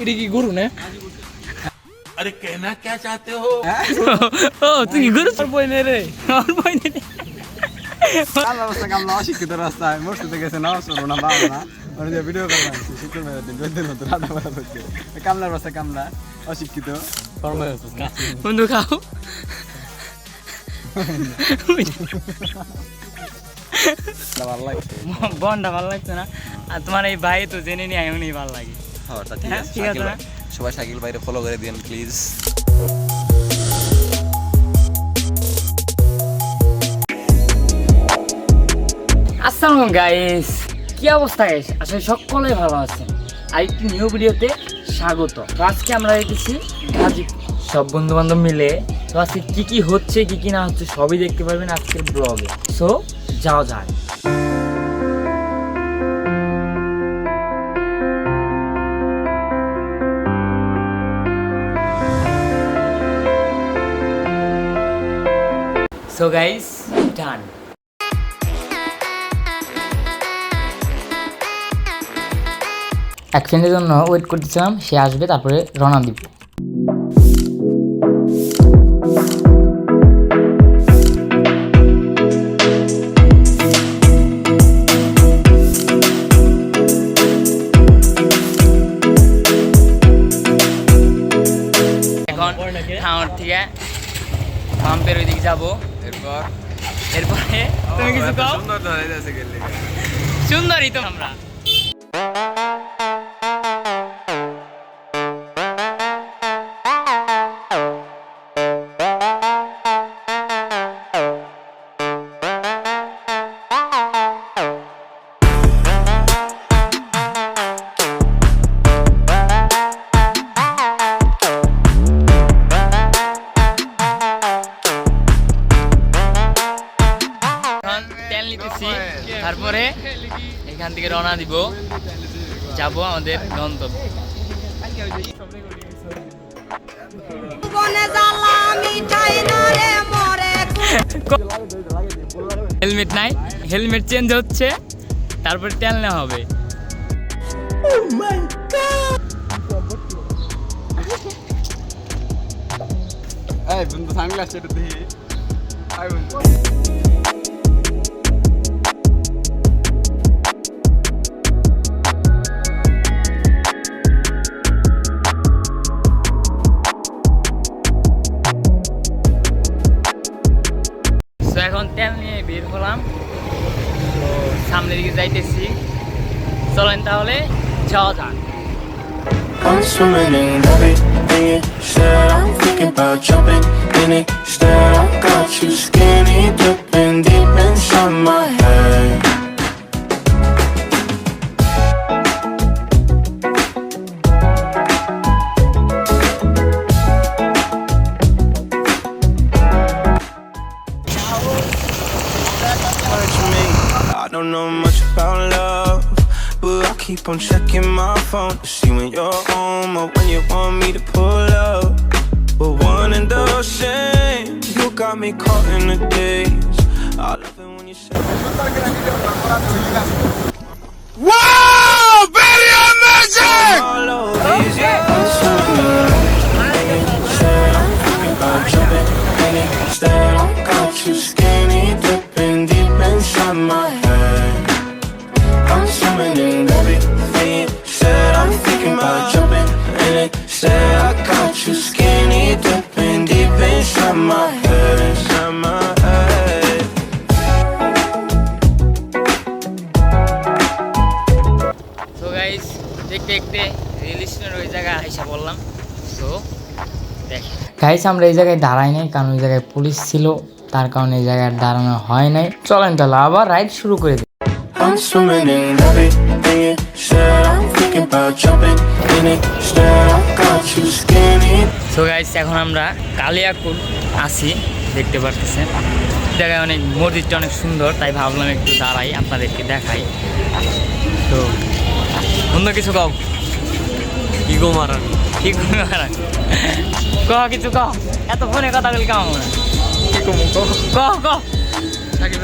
এটা কি গরু না আরে কেনা কে চাতে হো ও তুই গরু আর বই নে রে আর বই নে রে আল্লাহ রাস্তা কামলা অশিক্ষিত রাস্তায় মসজিদে গেছে না শুনো না বাবা না ওর যে ভিডিও করলাম শুক্রবার দিন দুই দিন মতো রান্না বাড়া করছে কামলার রাস্তা কামলা অশিক্ষিত বন্ধু খাও বন্ডা ভালো লাগছে না আর তোমার এই ভাই তো জেনে নিয়ে আমিও ভালো লাগে হ্যাঁ তা ঠিক আছে শাকিল ভাই- সবাই শাকিল বাইরে ফলো করে দিন প্লিজ আসসালামু গাইস কি অবস্থা গাইস আসলে সকলে ভালো আছে। আর একটি নিউ ভিডিওতে স্বাগত। তো আজকে আমরা রেখেছি গাজীপুর। সব বন্ধু বান্ধব মিলে তো আজকে কি কি হচ্ছে কি কি না হচ্ছে সবই দেখতে পারবেন আজকের ব্লগে সো যাওয়া যায় সো গাইস ডান এক সেকেন্ডের জন্য ওয়েট করতেছিলাম, সে আসবে, তারপরে রওনা দিব। এখন খাওয়ার থেকে পাম্পের ওইদিকে যাব। এরপর? এরপরে? তুমি কিছু কও? সুন্দর হয়ে যাচ্ছে গেলে। সুন্দরই তো আমরা। থেকে রওনা দিব। যাব আমাদের গন্তব্য। হেলমেট নাই হেলমেট চেঞ্জ হচ্ছে তারপরে তেল নেওয়া হবে। এই বন্ধু সানগ্লাস একটু দেখি চলেন তাহলে যাওয়া যাক I'm swimming in everything you said. I'm thinking about jumping in it. Instead, But one and the same, you got me caught in the days. I love it when you say. Wow, very amazing! All over these years, Said I'm thinking about jumping in it. Instead, I got you skinny dipping deep inside my head. I'm swimming everything you said. I'm thinking about jumping in it. Said inside my head. Inside my head. তো guys দেখতে দেখতে rail স্টেশনের ওই জায়গায় আইসা বললাম তো দেখেন গাইস আমরা এই জায়গায় দাঁড়াই নাই কারণ ওই জায়গায় পুলিশ ছিল তার কারণে এই জায়গায় দাঁড়ানো হয় নাই চলেন তাহলে আবার রাইড শুরু করে দিই I'm swimming in everything you said. I'm thinking about jumping in it. Instead, I got you skinny so guys এখন আমরা কালিয়াকুল আছি দেখতে পারতেছেন। জায়গায় অনেক মসজিদটা অনেক সুন্দর তাই ভাবলাম একটু দাঁড়াই আপনাদেরকে দেখাই। তো অন্য কিছু কাও? কি গো মারা কি করে মারা কহ কিছু কহ এত ফোনে কথা বলি কেমন মনে কি কমু কো কি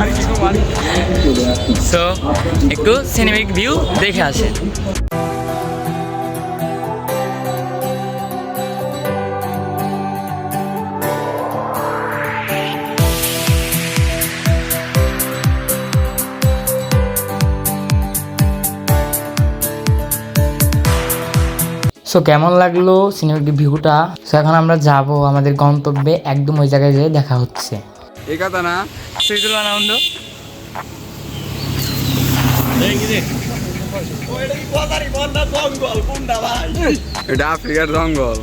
আর সো একটু সিনেমিক ভিউ দেখে আসেন। সো কেমন লাগল সিনেমাটিক ভিউটা সো এখন আমরা যাব আমাদের গন্তব্যে একদম ওই জায়গায় যেয়ে দেখা হচ্ছে। এই কথা না। সুইদুল আনন্দ এটা আফ্রিকার জঙ্গল।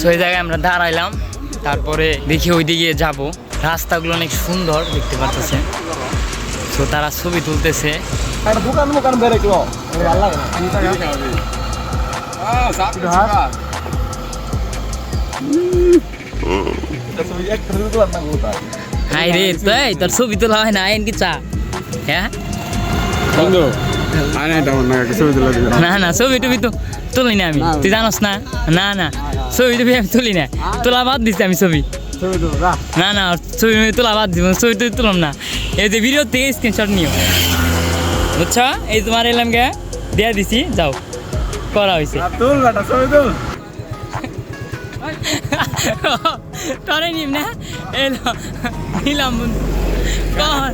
সো এই জায়গায় আমরা দাঁড়াইলাম। তারপরে দেখি ওইদিকে যাব। রাস্তাগুলো অনেক সুন্দর দেখতে পাচ্ছেন। তো তারা ছবি তুলতেছে। হাই রে তাই তোর ছবি তোলা হয় না আইন কি চা? হ্যাঁ? বন্ধু ছবি না। না টবি তো তুলি না আমি। তুই জানোস না? না না ছবি টবি আমি তুলি না। তোলা বাদ দিছি আমি ছবি। না না ছবি আমি তোলা বাদ দিব ছবি টবি তুলাম না। এই যে ভিডিও থেকে স্ক্রিনশট নিও। বুঝছ? এই তোমার এলাম গে দিয়ে দিছি যাও। করা হয়েছে তোরে নিম না? এলো নিলাম বন্ধু। কর।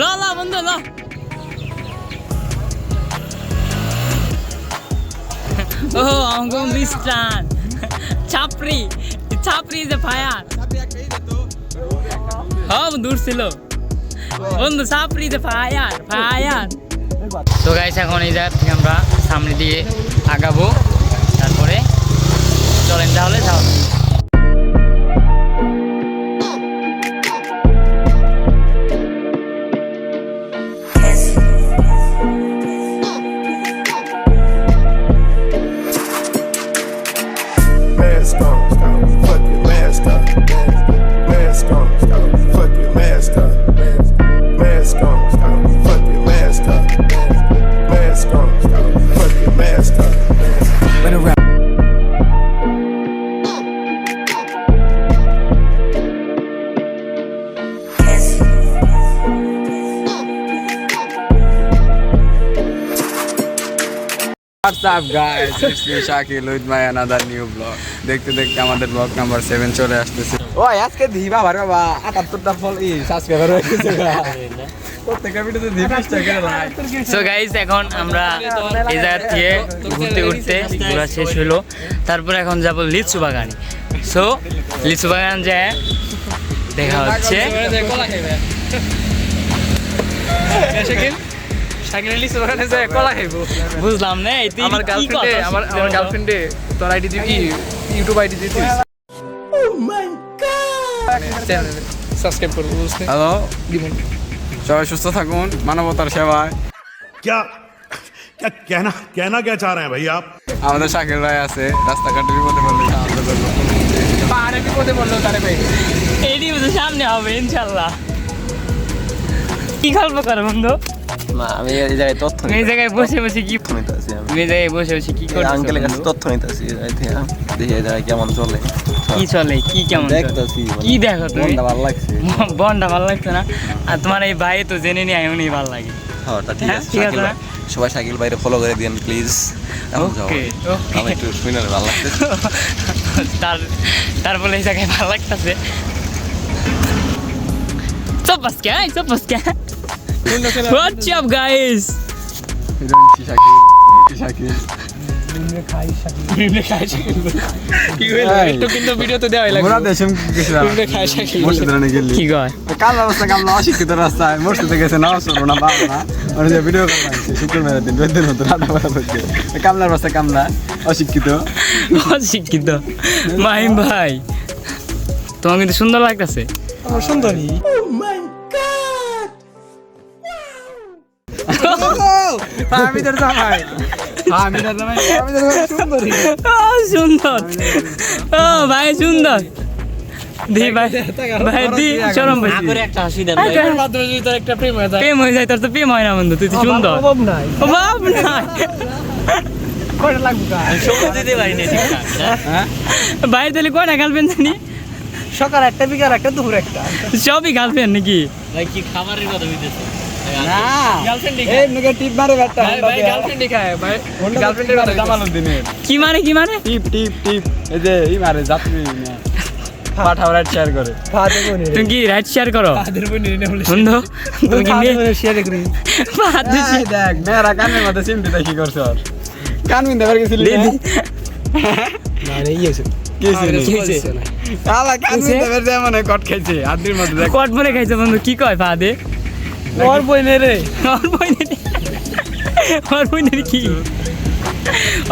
ল ল বন্ধু ল। ও অঙ্গম বিস্তান ছাপরি ছাপরি যে ফায়ার। হ্যাঁ দূর ছিল। বন্ধু যে ফায়ার ফায়ার। তো গাইস এখন এই জায়গা থেকে আমরা সামনে দিয়ে আগাবো। তারপরে চলেন তাহলে যাও Mask on, stop, fuck What's up guys? It's me Shakil with my another new vlog. দেখতে দেখতে আমাদের ব্লগ নাম্বার 7 চলে আসতেছে। ও আজকে দিবা ভারে বাবা 78টা ফল ই সাবস্ক্রাইবার হয়ে গেছে প্রত্যেকটা ভিডিওতে দিবি টাকা লাইক সো গাইস এখন আমরা এই জায়গা থেকে ঘুরতে ঘুরতে ঘোরা শেষ হলো। তারপর এখন যাব লিচু বাগানে সো লিচু বাগান যায় দেখা হচ্ছে। কলা খাইবে শাকিল শাকিল লিসু বাগানে যায় কলা খাইবো বুঝলাম না এই তুই আমার কি গার্লফ্রেন্ডে কথা আমার আমার গার্লফ্রেন্ডে তোর আইডি দিবি ইউটিউব আইডি দিবি ও মাই গড সাবস্ক্রাইব করবো বুঝতে হ্যালো দিবেন সবাই সুস্থ থাকুন মানবতার সেবায় क्या क्या कहना कहना क्या चाह रहे हैं भाई आप আমাদের শাকিল ভাই আছে রাস্তাঘাটে বিপদে পড়লে সাহায্য করবো পাহাড়ে বিপদে পড়লো তারে ভাই এইটি বুঝে সামনে হবে ইনশাল্লাহ কি গল্প করে বন্ধু না আমি এই জায়গায় তথ্য তুমি এই জায়গায় বসে বসে কি নিতেছি আমি। তুমি এই জায়গায় বসে বসে কি এই আঙ্কেলের কাছে করছ তথ্য নিতেছি দেখি এই জায়গায় কেমন চলে। কি চলে কি কেমন চলে? দেখতেছি কি দেখো তুমি? মনটা ভালো লাগছে। বনটা ভালো লাগছে না? আর তোমার এই ভাই তো জেনে নিয়ে এমনই ভালো লাগে। হ্যাঁ ঠিক হ্যাঁ, আছে আছে সবাই শাকিল ভাইরে ফলো করে দিন প্লিজ আমার একটু শুনে ভালো লাগছে। তার তারপরে এই জায়গায় ভালো লাগতেছে. What's up, guys? Shakil Shakil কি হইল একটু কিন্তু ভিডিও মোরা অশিক্ষিত রাস্তায় মসজিদে গেছে না না বাবা। না ভিডিও দিন কামলার কামলা অশিক্ষিত। অশিক্ষিত। মাহিম ভাই তোমার কিন্তু সুন্দর লাগতেছে। আমার সুন্দরী। আমি জামাই। আমি জামাই আমি জামাই সুন্দরী। ও সুন্দর। ও ভাই সুন্দর। দি ভাই ভাই দি চরম ভাই একটা হাসি দেন মাধ্যমে যদি তোর একটা প্রেম হয়ে প্রেম হয়ে যায় তোর তো প্রেম হয় না বন্ধু তুই তো সুন্দর। অভাব নাই। বাপ নাই। কয়টা লাগবে সময় দিতে পারি না? হ্যাঁ? বাইরে তাহলে কয়টা গার্লফ্রেন্ড জানি? সকাল একটা বিকাল একটা দুপুর একটা। সবই গার্লফ্রেন্ড নাকি? না। এই টিপ মারে ব্যাটটা ভাই ভাই গার্লফ্রেন্ডই ভাই। গার্লফ্রেন্ডের কথা জামালুদ্দিনের কি মানে কি মানে টিপ টিপ টিপ। এই যে এই মারে যাত্রী না পাঠাও রাইট শেয়ার করে। তুমি কি রাইট শেয়ার করো? তাদের বই নিয়ে নেব বন্ধু তুমি কি শেয়ার করি। দেখ মেয়েরা কানের মধ্যে সিমটি দেখি করছ কান বিন্দে বার গেছিলি দে, দে। না রে আছে কি হয়েছে কি হয়েছে? আলা কান বিন্দে বার যায় মানে কট খাইছে আদির মধ্যে দেখ। কট মনে খাইছে বন্ধু কি কয় পাহাড়ে ওর বই নে রে। ওর বইনের ওর বইনের কি?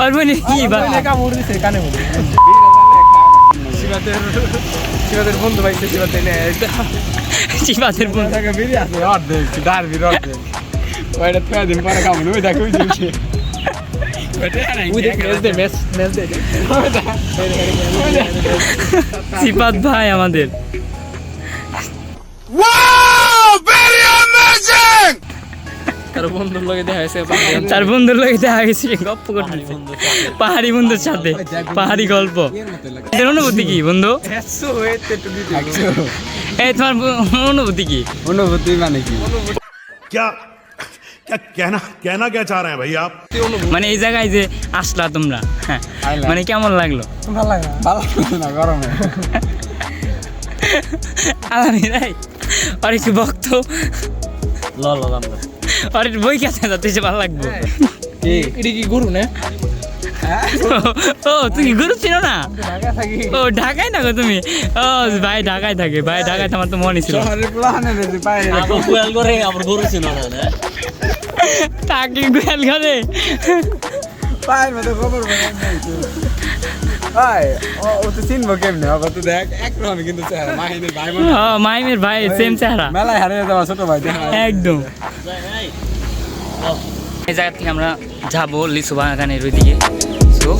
ওর বইনের কি বা বই নে কামড় দিছে কানে মধ্যে শিবাতের শিবাতের বন্ধু পাইছে শিবাতে নে। চিপাতের বন্ধু। টাকা বেরিয়ে আছে অর্ধেক ডার বির অর্ধেক। ওইটা ছয় দিন পরে খাব ওই দেখ ওই মেস ভাই আমাদের। বন্ধুর লগে দেখা পাহাড়ি বন্ধুর সাথে। পাহাড়ি গল্প। এর অনুভূতি কি বন্ধু? এই তোমার অনুভূতি কি? অনুভূতি মানে কি? মানে এই জায়গায় যে আসলা তোমরা হ্যাঁ, মানে কেমন লাগল? ভালো ভালো না গরমে। আর ভক্ত লল লল আমরা আর বই কাছে যাতে সে ভালো লাগবে। কি? এটা কি গরু না? ও তুই কি গুরু ছিল না? ও ঢাকায় থাকো তুমি? ও ভাই ঢাকায় থাকে ভাই ঢাকায় আমার তো মনে ছিল আমার কুয়াল করে আমার গরু ছিল না না? তাকে গোয়াল ঘরে। পায়ের মধ্যে খবর মাহিনের ভাই বোন ও মাইমের ভাই সেম চেহারা। মেলায় হারিয়ে যাওয়া ছোট ভাই একদম। এই জায়গা থেকে আমরা যাব লিচু বাগানের ওইদিকে। সো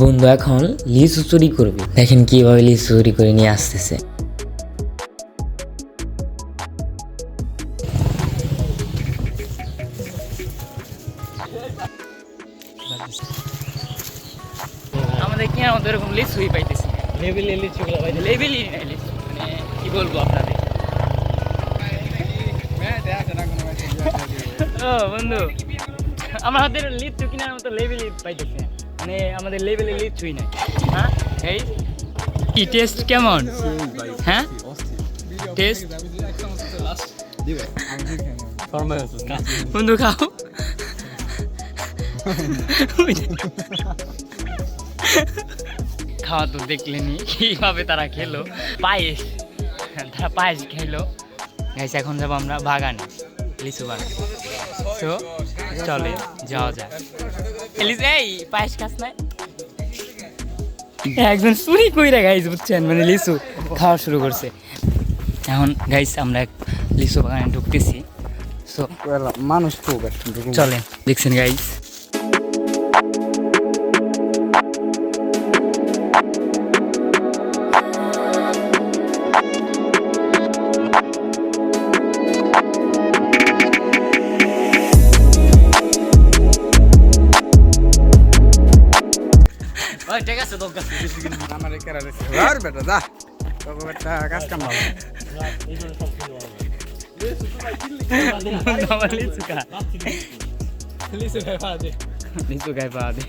বন্ধু এখন লিচু চুরি করবে। দেখেন কীভাবে লিচু চুরি করে নিয়ে আসতেছে। আমাদের কি আমাদের এরকম লিচুই পাইতেছি? লেবেলি লিচুগুলো পাইতে লেবেলি নাই লিচু মানে কি বলব আপনাদের? ও বন্ধু। আমাদের লিচু কিনার মতো লেবেলই পাইতেছি না। মানে আমাদের লেভেলে লিচুই নাই। হ্যাঁ? এই? কি টেস্ট কেমন? হ্যাঁ? টেস্ট বন্ধু, খাও। খাওয়া তো দেখলেনি, কীভাবে তারা খেলো? পায়েস। তারা পায়েস খেলো গাইস এখন যাব আমরা বাগানে, লিচু বাগান। তো চলে যাওয়া যায় এলিস এই পায়েস খাস না একজন চুরি কইরা গাইস বুঝছেন? মানে লিসু খাওয়া শুরু করছে। এখন গাইস আমরা এক লিচু বাগানে ঢুকতেছি। সো মানুষ খুব একটা চলে দেখছেন গাইস? বেটা যা। তোকে একটা কাজ কাম ভালো লিচু খাই পা দে। লিচু খাই পাওয়া দে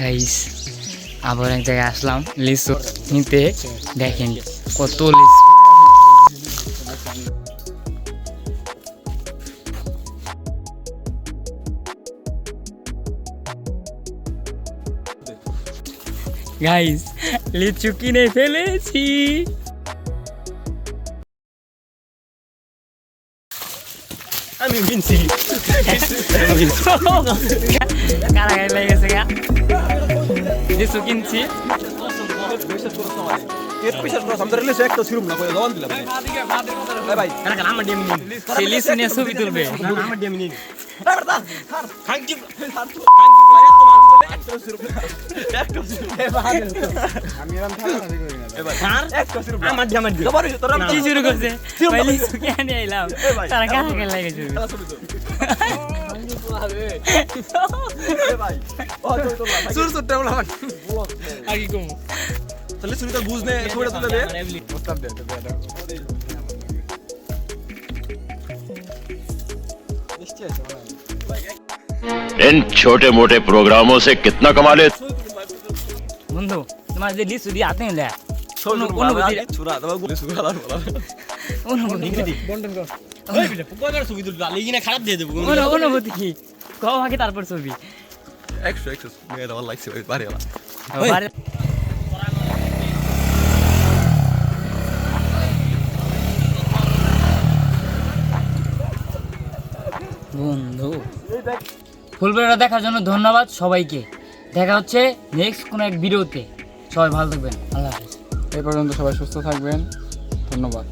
গাইস আবার এক জায়গায় আসলাম লিচু নিতে। দেখেন কত লিচু। গাইস লিচু কিনে ফেলেছি। আমি কিনছি কারাগারে লেগে গেছে গা। লিচু কিনছি। সে লিচু নিয়ে ছবি তুলবে কি শুরু করছে ভাই লিচু কেন এলাম তারা কাছে গেল লাগে শুরু সুর সুরটা বলা আর কি কম প্রস্তাব দে তো দে इन छोटे मोटे प्रोग्रामों से कितना कमा ले বন্ধু তোমার যে লিচু দিয়ে হাতে নিলে অনুভূতি অনুভূতি বন্টন কর ছবি তুলবি আলি কিনা খারাপ দিয়ে দেবো অনু- অনুভূতি কি কও আগে তারপর ছবি একশো একশো মেয়েরা ভালো লাগছে ভাই বাড়ি বারে- ফুলবেড়া দেখার জন্য ধন্যবাদ সবাইকে। দেখা হচ্ছে নেক্সট কোনো এক ভিডিওতে সবাই ভালো থাকবেন। আল্লাহ হাফিজ। এ পর্যন্ত সবাই সুস্থ থাকবেন। ধন্যবাদ।